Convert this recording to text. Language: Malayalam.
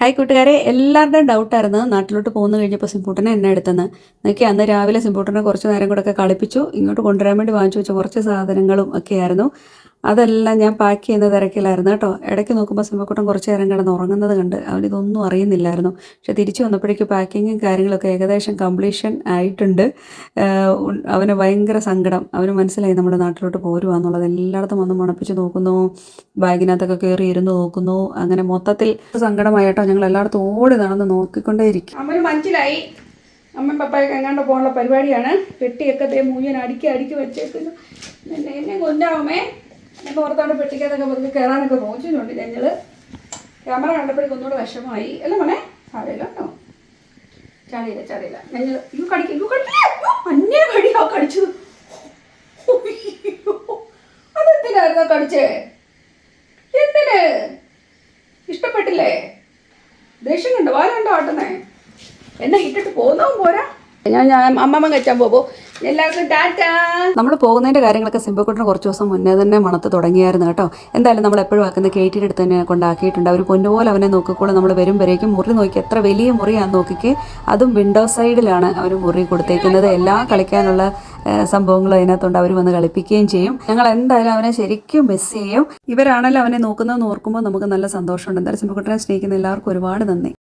ഹായ് കൂട്ടുകാരെ. എല്ലാവരുടെയും ഡൗട്ടായിരുന്നു നാട്ടിലോട്ട് പോകുന്ന കഴിഞ്ഞപ്പോൾ സിംപൂട്ടനെ എന്നെ എടുത്തെന്ന് നോക്കി അന്ന് രാവിലെ സിംപൂട്ടനെ കുറച്ച് നേരം കൂടെ ഒക്കെ കളിപ്പിച്ചു. ഇങ്ങോട്ട് കൊണ്ടുവരാൻ വേണ്ടി വാങ്ങിച്ചു വെച്ച കുറച്ച് സാധനങ്ങളും ഒക്കെ ആയിരുന്നു. അതെല്ലാം ഞാൻ പാക്ക് ചെയ്യുന്ന തിരക്കിലായിരുന്നു കേട്ടോ. ഇടയ്ക്ക് നോക്കുമ്പോൾ സിംഹക്കൂട്ടം കുറച്ച് നേരം കിടന്ന് ഉറങ്ങുന്നത് കണ്ട് അവനിതൊന്നും അറിയുന്നില്ലായിരുന്നു. പക്ഷെ തിരിച്ചു വന്നപ്പോഴേക്കും പാക്കിങ്ങും കാര്യങ്ങളൊക്കെ ഏകദേശം കംപ്ലീഷൻ ആയിട്ടുണ്ട്. അവന് ഭയങ്കര സങ്കടം. അവന് മനസ്സിലായി നമ്മുടെ നാട്ടിലോട്ട് പോരുവാന്നുള്ളത്. എല്ലായിടത്തും വന്ന് മണപ്പിച്ച് നോക്കുന്നു. ബാഗിനകത്തൊക്കെ കയറി ഇരുന്ന് നോക്കുന്നു. അങ്ങനെ മൊത്തത്തിൽ സങ്കടമായിട്ടോ ഞങ്ങൾ എല്ലായിടത്തും ഓടി നടന്ന് നോക്കിക്കൊണ്ടേയിരിക്കും. അമ്മ മനസ്സിലായി. അമ്മ പപ്പായൊക്കെ എങ്ങാണ്ട് പോകാനുള്ള പരിപാടിയാണ്. പെട്ടിയൊക്കെ മുഴുവൻ അടുക്കി അടുക്കി വെച്ചേക്കുന്നു. എന്നെ കൊണ്ടാവുമേ എന്ന് ഓർത്താണ് പെട്ടിക്കകത്തൊക്കെ പതുക്കെ കയറാനൊക്കെ നോക്കിയിട്ടുണ്ട് ഞങ്ങൾ ക്യാമറ കണ്ടപ്പോഴേക്കും ഒന്നുകൂടെ വിഷമമായി. അല്ല മോനെ സാരമില്ല കേട്ടോ ചാടിയില്ല. ചാടിയില്ല ഞങ്ങൾ യു കടിക്കും യു കടിക്കില്ല അന്യ കടിയാ കടിച്ചത്. അതെന്തിനായിരുന്നു കടിച്ചേ? എന്തിന്? ഇഷ്ടപ്പെട്ടില്ലേ? ദേഷ്യം കണ്ടോ? വാലുണ്ടോ ആട്ടുന്നേ? എന്നെ ഇട്ടിട്ട് പോകുന്നതും പോരാ ഞാൻ ഞാൻ അമ്മമ്മ കഴിച്ചാൻ പോകൂ എല്ലാവർക്കും നമ്മൾ പോകുന്നതിന്റെ കാര്യങ്ങളൊക്കെ സിംബക്കുട്ടിന് കുറച്ച് ദിവസം മുന്നേ തന്നെ മണത്ത് തുടങ്ങിയായിരുന്നു കേട്ടോ. എന്തായാലും നമ്മൾ എപ്പോഴും ആക്കുന്ന കേട്ടിയുടെ അടുത്ത് തന്നെ കൊണ്ടാക്കിയിട്ടുണ്ട്. അവർ പൊന്നുപോലെ അവനെ നോക്കിക്കോളും. നമ്മൾ വരുമ്പോഴേക്കും മുറി നോക്കി എത്ര വലിയ മുറിയാന്ന് നോക്കിക്കേ. അതും വിൻഡോ സൈഡിലാണ് അവർ മുറി കൊടുത്തേക്കുന്നത്. എല്ലാ കളിക്കാനുള്ള സംഭവങ്ങൾ അതിനകത്തുണ്ട്. അവർ വന്ന് കളിപ്പിക്കുകയും ചെയ്യും. ഞങ്ങൾ എന്തായാലും അവനെ ശരിക്കും മിസ് ചെയ്യും. ഇവരാണല്ലോ അവനെ നോക്കുന്നതെന്ന് ഓർക്കുമ്പോൾ നമുക്ക് നല്ല സന്തോഷമുണ്ട്. എന്തായാലും സിംബക്കുട്ടിനെ സ്നേഹിക്കുന്ന എല്ലാവർക്കും ഒരുപാട് നന്ദി.